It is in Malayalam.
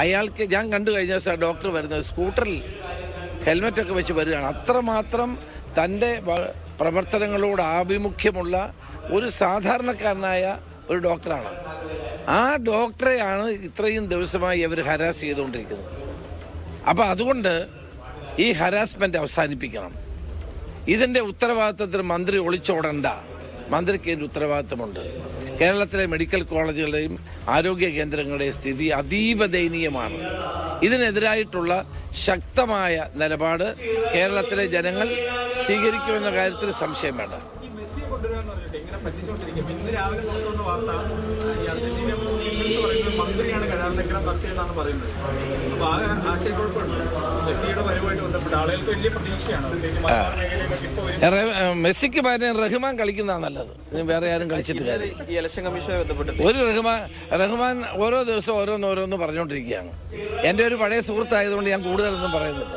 അയാൾക്ക് ഞാൻ കണ്ടു കഴിഞ്ഞ ദിവസം ഡോക്ടർ വരുന്നത് സ്കൂട്ടറിൽ ഹെൽമെറ്റൊക്കെ വെച്ച് വരികയാണ്. അത്രമാത്രം തന്റെ പ്രവർത്തനങ്ങളോട് ആഭിമുഖ്യമുള്ള ഒരു സാധാരണക്കാരനായ ഒരു ഡോക്ടറാണ് ആ ഡോക്ടറെയാണ് ഇത്രയും ദിവസമായി അവർ ഹരാസ് ചെയ്തുകൊണ്ടിരിക്കുന്നത്. അപ്പോൾ അതുകൊണ്ട് ഈ ഹരാസ്മെന്റ് അവസാനിപ്പിക്കണം. ഇതിന്റെ ഉത്തരവാദിത്തത്തിന് മന്ത്രി ഒളിച്ചോടണ്ട. മന്ത്രിക്ക് ഇതിന്റെ ഉത്തരവാദിത്തമുണ്ട്. കേരളത്തിലെ മെഡിക്കൽ കോളേജുകളുടെയും ആരോഗ്യ കേന്ദ്രങ്ങളുടെയും സ്ഥിതി അതീവ ദയനീയമാണ്. ഇതിനെതിരായിട്ടുള്ള ശക്തമായ നിലപാട് കേരളത്തിലെ ജനങ്ങൾ സ്വീകരിക്കുമെന്ന കാര്യത്തിൽ സംശയം വേണ്ട. മന്ത്രിയാണ് പറയുന്നത് ആ. ആശയക്കുഴപ്പമുണ്ട് മെസ്സിയുടെ വരവുമായിട്ട് ബന്ധപ്പെട്ട് ആളുകൾക്ക് വലിയ പ്രതീക്ഷയാണ് ഇപ്പോൾ മെസ്സിക്ക് പകരം റഹ്മാൻ കളിക്കുന്നതാണ് നല്ലത്. വേറെ ആരും കളിച്ചിട്ട് ഈ ഇലക്ഷൻ ബന്ധപ്പെട്ട് ഒരു റഹ്മാൻ റഹ്മാൻ ഓരോ ദിവസവും ഓരോന്ന് ഓരോന്ന് പറഞ്ഞുകൊണ്ടിരിക്കുകയാണ്. എന്റെ ഒരു പഴയ സുഹൃത്തായതുകൊണ്ട് ഞാൻ കൂടുതലൊന്നും പറയുന്നില്ല.